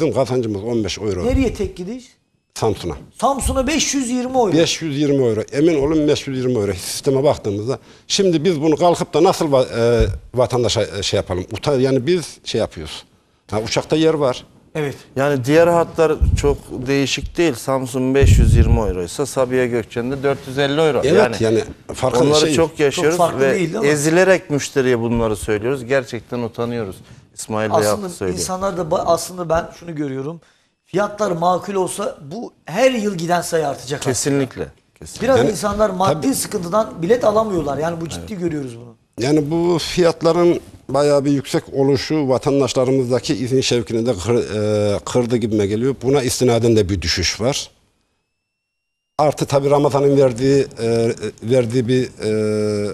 Bizim kazancımız 15 euro Nereye tek gidiş? Samsun'a. Samsun'a 520 euro. 520 euro. Emin olun 520 euro. Sisteme baktığımızda şimdi biz bunu kalkıp da nasıl va- e, vatandaşa e, şey yapalım? Uta, yani biz şey yapıyoruz. Ha, uçakta yer var. Evet. Yani diğer hatlar çok değişik değil. Samsun 520 euro ise Sabiha Gökçen'de 450 euro. Evet, yani farklı onları şey- çok yaşıyoruz Çok ve değil, ezilerek müşteriye bunları söylüyoruz. Gerçekten utanıyoruz. İsmail Bey Aslında söylüyor. insanlar da aslında ben şunu görüyorum. Fiyatlar makul olsa bu her yıl giden sayı artacak. Kesinlikle. Kesinlikle. Biraz Yani insanlar maddi tabii- sıkıntıdan bilet alamıyorlar. Yani bu ciddi görüyoruz bunu. Yani bu fiyatların bayağı bir yüksek oluşu vatandaşlarımızdaki izin şevkini de kır, e, kırdı gibime geliyor. Buna istinaden de bir düşüş var. Artı tabii Ramazan'ın verdiği e, verdiği bir e,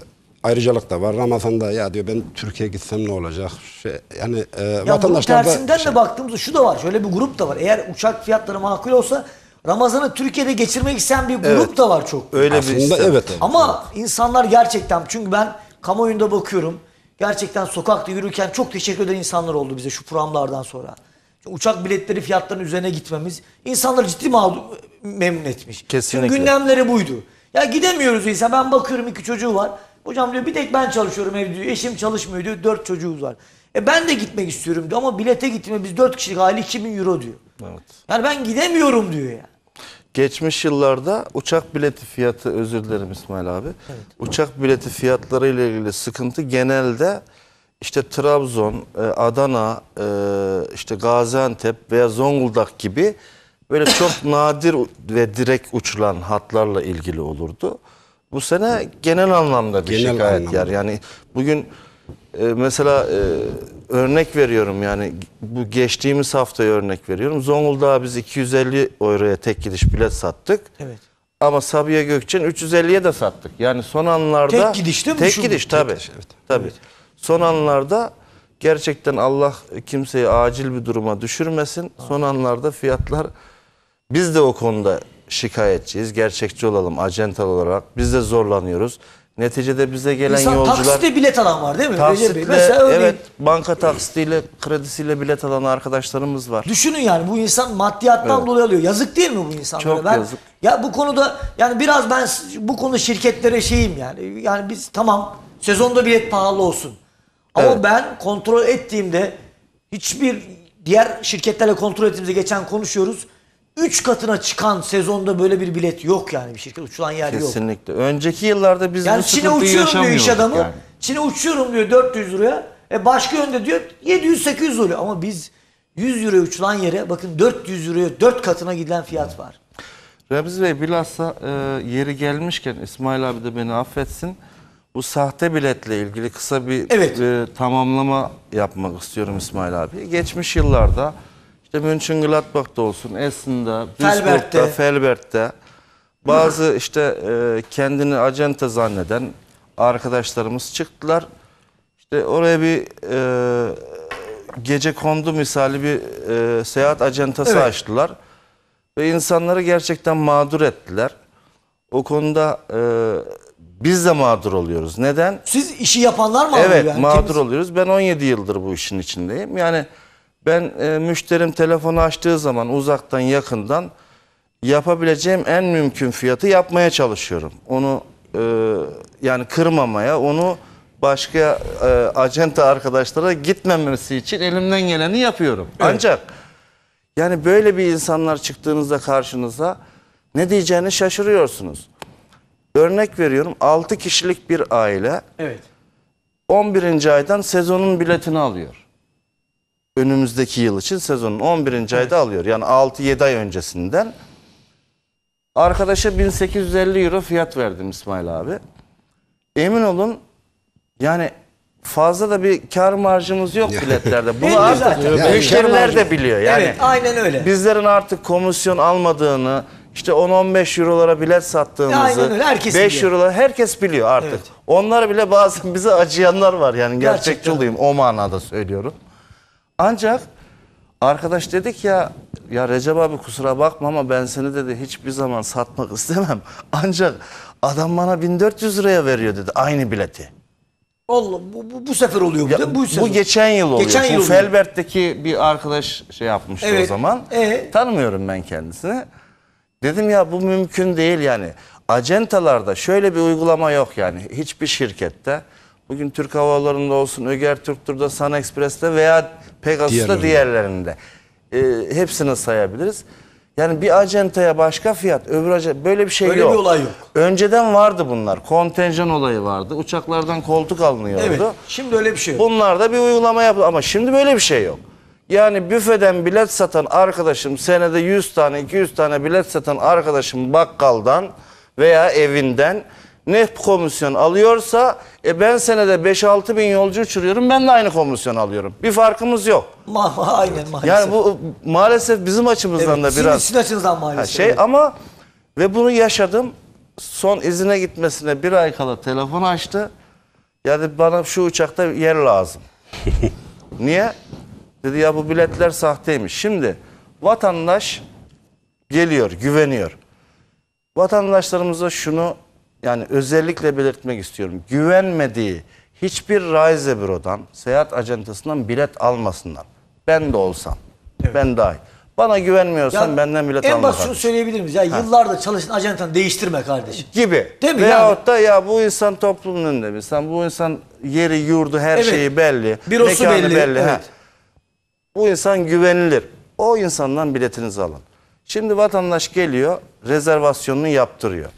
ayrıcalık da var. Ramazan'da ya diyor ben Türkiye'ye gitsem ne olacak? Şey, yani e, Ya vatandaşlar da tersinden şey- de baktığımızda şu da var. Şöyle bir grup da var. Eğer uçak fiyatları makul olsa Ramazan'ı Türkiye'de geçirmek isteyen bir grup Evet. da var çok. Öyle bir Aslında istem. evet. Ama insanlar gerçekten çünkü ben kamuoyunda bakıyorum. Gerçekten sokakta yürürken çok teşekkür eden insanlar oldu bize şu programlardan sonra. Uçak biletleri fiyatlarının üzerine gitmemiz insanları ciddi mağdur, memnun etmiş. Kesinlikle. Çünkü gündemleri buydu. Ya gidemiyoruz insan. Ben bakıyorum iki çocuğu var. Hocam diyor bir tek ben çalışıyorum evde diyor. Eşim çalışmıyor diyor. Dört çocuğumuz var. E ben de gitmek istiyorum diyor ama bilete gitme biz dört kişilik aile 2000 euro diyor. Evet. Yani ben gidemiyorum diyor ya. Geçmiş yıllarda uçak bileti fiyatı özür dilerim İsmail abi. Uçak bileti fiyatları ile ilgili sıkıntı genelde işte Trabzon, e, Adana, e, işte Gaziantep veya Zonguldak gibi böyle çok nadir ve direkt uçulan hatlarla ilgili olurdu. Bu sene genel anlamda bir Genel şikayet anlamda. yer. Yani bugün e, mesela e, örnek veriyorum yani bu geçtiğimiz haftaya örnek veriyorum. Zonguldak'a biz 250 euroya tek gidiş bilet sattık. Evet. Ama Sabiha Gökçen 350'ye de sattık. Yani son anlarda Tek gidiş değil mi Tek gidiş Tek tabii. gidiş, evet. Tabii. Son anlarda gerçekten Allah kimseyi acil bir duruma düşürmesin. Son anlarda fiyatlar biz de o konuda şikayetçiyiz. Gerçekçi olalım acenta olarak. Biz de zorlanıyoruz. Neticede bize gelen İnsan yolcular taksitle bilet alan var değil mi? Recep Bey? taksitle Mesela örneğin evet banka taksitiyle kredisiyle bilet alan arkadaşlarımız var. Düşünün yani bu insan maddiyattan dolayı alıyor. Yazık değil mi bu insanlara? Çok ben, yazık. Ya bu konuda yani biraz ben bu konu şirketlere şeyim yani. Yani biz tamam sezonda bilet pahalı olsun. Ama Evet. ben kontrol ettiğimde hiçbir diğer şirketlerle kontrol ettiğimizde geçen konuşuyoruz. Üç katına çıkan sezonda böyle bir bilet yok yani bir şirket uçulan yer yok. Kesinlikle. Önceki yıllarda biz Yani bu Çin'e sıkıntıyı uçuyorum diyor iş adamı. yani. Çin'e uçuyorum diyor 400 liraya. E başka yönde diyor 700-800 oluyor. Ama biz 100 liraya uçulan yere bakın 400 liraya 4 katına gidilen fiyat var. Remzi Bey bilhassa e, yeri gelmişken İsmail abi de beni affetsin. Bu sahte biletle ilgili kısa bir Evet. e, tamamlama yapmak istiyorum İsmail abi. Geçmiş yıllarda işte Mönchengladbach'ta olsun, Essen'da, Felbert'te. Felbert'te bazı işte e, kendini acente zanneden arkadaşlarımız çıktılar. İşte oraya bir e, gece kondu misali bir e, seyahat acentası Evet. açtılar. Ve insanları gerçekten mağdur ettiler. O konuda e, biz de mağdur oluyoruz. Neden? Siz işi yapanlar mı alıyor evet yani? mağdur Temiz- oluyoruz. Ben 17 yıldır bu işin içindeyim. Yani ben e, müşterim telefonu açtığı zaman uzaktan yakından yapabileceğim en mümkün fiyatı yapmaya çalışıyorum. Onu e, yani kırmamaya, onu başka e, acenta arkadaşlara gitmemesi için elimden geleni yapıyorum. Ancak yani böyle bir insanlar çıktığınızda karşınıza ne diyeceğini şaşırıyorsunuz. Örnek veriyorum 6 kişilik bir aile Evet. 11. aydan sezonun biletini alıyor. Önümüzdeki yıl için sezonun 11. ayda alıyor. Yani 6-7 ay öncesinden. Arkadaşa 1850 euro fiyat verdim İsmail abi. Emin olun yani fazla da bir kar marjımız yok biletlerde. Bunu artık müşteriler de biliyor. Yani evet aynen öyle. bizlerin artık komisyon almadığını, işte 10-15 eurolara bilet sattığımızı, Aynen öyle, herkes 5 biliyor. eurolara herkes biliyor artık. Evet. Onlar bile bazen bize acıyanlar var yani gerçekçi Gerçekten. olayım o manada söylüyorum. Ancak arkadaş dedik ya ya Recep abi kusura bakma ama ben seni dedi hiçbir zaman satmak istemem. Ancak adam bana 1400 liraya veriyor dedi aynı bileti. Allah bu, bu, bu sefer oluyor bu Ya, değil mi? Bu, bu sezon. geçen yıl oluyor. Geçen yıl bu. Felbert'teki bir arkadaş şey yapmıştı Evet. o zaman. Ee? Tanımıyorum ben kendisini. Dedim ya bu mümkün değil yani. Acentalarda şöyle bir uygulama yok yani. Hiçbir şirkette. Bugün Türk Hava olsun, Öger Türktur'da, Sun Express'te veya Pegasus'ta Diğerlerinde. diğerlerinde. Ee, hepsini sayabiliriz. Yani bir acentaya başka fiyat, öbür acenta böyle bir şey Öyle yok. bir olay yok. Önceden vardı bunlar. Kontenjan olayı vardı. Uçaklardan koltuk alınıyordu. Evet. Şimdi öyle bir şey yok. Bunlar bir uygulama yaptı ama şimdi böyle bir şey yok. Yani büfeden bilet satan arkadaşım senede 100 tane 200 tane bilet satan arkadaşım bakkaldan veya evinden ne komisyon alıyorsa e ben senede 5-6 bin yolcu uçuruyorum ben de aynı komisyon alıyorum. Bir farkımız yok. Ma aynen maalesef. Yani bu maalesef bizim açımızdan evet, da biraz sizin açınızdan maalesef. şey evet. ama ve bunu yaşadım. Son izine gitmesine bir ay kala telefon açtı. Ya dedi bana şu uçakta yer lazım. Niye? Dedi ya bu biletler sahteymiş. Şimdi vatandaş geliyor, güveniyor. Vatandaşlarımıza şunu yani özellikle belirtmek istiyorum. Güvenmediği hiçbir Rise Büro'dan, seyahat ajantasından bilet almasınlar. Ben de olsam. Ben dahil. Bana güvenmiyorsan Ya, benden bilet En alma. basit şunu söyleyebilir miyiz? Ya yıllardır çalışın ajantanı değiştirme kardeşim. gibi. Değil mi Veyahut yani? da ya bu insan toplumun önünde bir insan. Bu insan yeri, yurdu, her Evet. şeyi belli. Bürosu belli, ha. evet. Bu insan güvenilir. O insandan biletinizi alın. Şimdi vatandaş geliyor, rezervasyonunu yaptırıyor.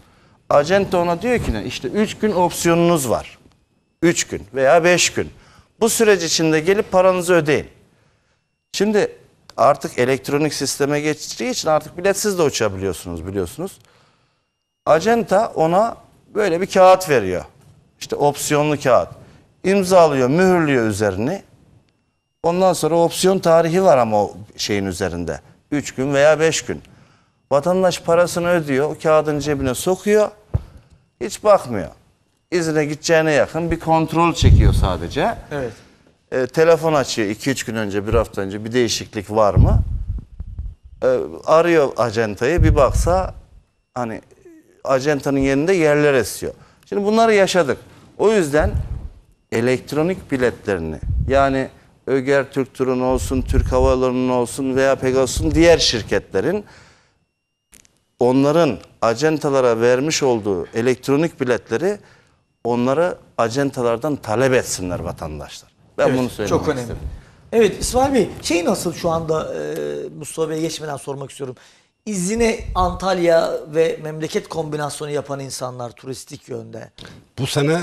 Acente ona diyor ki ne? İşte 3 gün opsiyonunuz var. 3 gün veya 5 gün. Bu süreç içinde gelip paranızı ödeyin. Şimdi artık elektronik sisteme geçtiği için artık biletsiz de uçabiliyorsunuz biliyorsunuz. Acenta ona böyle bir kağıt veriyor. İşte opsiyonlu kağıt. İmzalıyor, mühürlüyor üzerini. Ondan sonra opsiyon tarihi var ama o şeyin üzerinde. 3 gün veya 5 gün. Vatandaş parasını ödüyor, o kağıdın cebine sokuyor. Hiç bakmıyor. İzine gideceğine yakın bir kontrol çekiyor sadece. Evet. E, telefon açıyor 2-3 gün önce, bir hafta önce bir değişiklik var mı? E, arıyor acentayı bir baksa hani acentanın yerinde yerler esiyor. Şimdi bunları yaşadık. O yüzden elektronik biletlerini yani Öger Türk Tur'un olsun, Türk Hava Yolları'nın olsun veya Pegasus'un diğer şirketlerin onların acentalara vermiş olduğu elektronik biletleri onları acentalardan talep etsinler vatandaşlar. Ben Evet, bunu söylemek Çok önemli. istedim. Evet İsmail Bey şey nasıl şu anda e, Mustafa Bey'e geçmeden sormak istiyorum. İzine Antalya ve memleket kombinasyonu yapan insanlar turistik yönde. Bu sene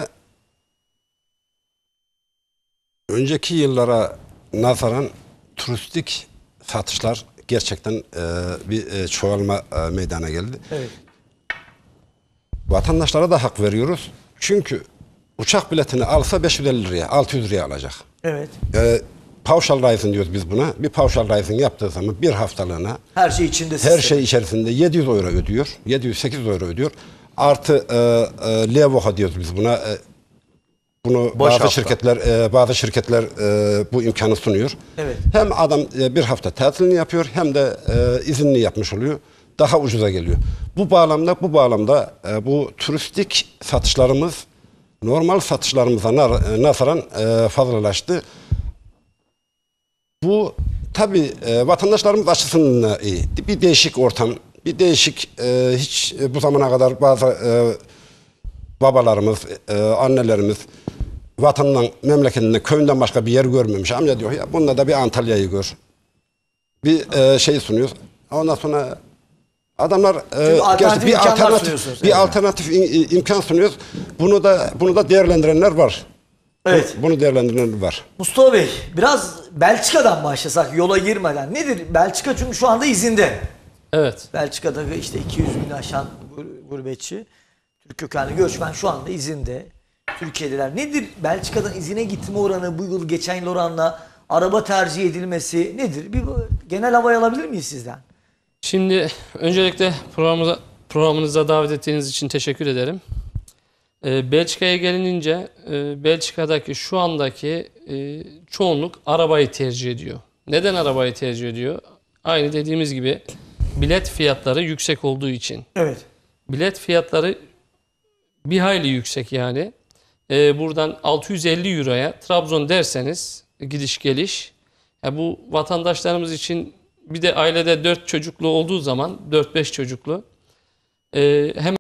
önceki yıllara nazaran turistik satışlar gerçekten e, bir e, çoğalma e, meydana geldi. Evet. Vatandaşlara da hak veriyoruz. Çünkü uçak biletini alsa 550 liraya, 600 liraya alacak. Evet. E, pauşal rising diyoruz biz buna. Bir pauşal rising yaptığı zaman bir haftalığına Her şey içinde her şey içerisinde 700 euro ödüyor. 700-800 euro ödüyor. Artı e, e, Levoha diyoruz biz buna. E, bunu Boş bazı hafta. şirketler e, bazı şirketler e, bu imkanı sunuyor. Evet. Hem adam e, bir hafta tatilini yapıyor hem de e, izinli yapmış oluyor. Daha ucuza geliyor. Bu bağlamda bu bağlamda e, bu turistik satışlarımız normal satışlarımıza nar- e, nazaran e, fazlalaştı. Bu tabi vatandaşlarımız açısından iyi. Bir değişik ortam, bir değişik e, hiç e, bu zamana kadar bazı e, babalarımız, e, annelerimiz vatandan, memleketinden, köyünden başka bir yer görmemiş. Amca diyor ya bunda da bir Antalya'yı gör. Bir e, şey sunuyoruz. Ondan sonra adamlar e, alternatif gerçi bir alternatif bir Evet. alternatif im- imkan sunuyoruz. Bunu da bunu da değerlendirenler var. Evet. Bunu değerlendirenler var. Mustafa Bey biraz Belçika'dan başlasak yola girmeden. Nedir? Belçika çünkü şu anda izinde. Evet. Belçika'da işte 200 bin aşan gur- gurbetçi, kökenli göçmen şu anda izinde. Türkiye'liler. Nedir Belçika'dan izine gitme oranı bu yıl geçen yıl oranla araba tercih edilmesi nedir? Bir genel havayı alabilir miyiz sizden? Şimdi öncelikle programımıza, programınıza davet ettiğiniz için teşekkür ederim. Ee, Belçika'ya gelinince e, Belçika'daki şu andaki e, çoğunluk arabayı tercih ediyor. Neden arabayı tercih ediyor? Aynı dediğimiz gibi bilet fiyatları yüksek olduğu için. Evet. Bilet fiyatları bir hayli yüksek yani. e, buradan 650 euroya Trabzon derseniz gidiş geliş ya bu vatandaşlarımız için bir de ailede 4 çocuklu olduğu zaman 4-5 çocuklu e, hem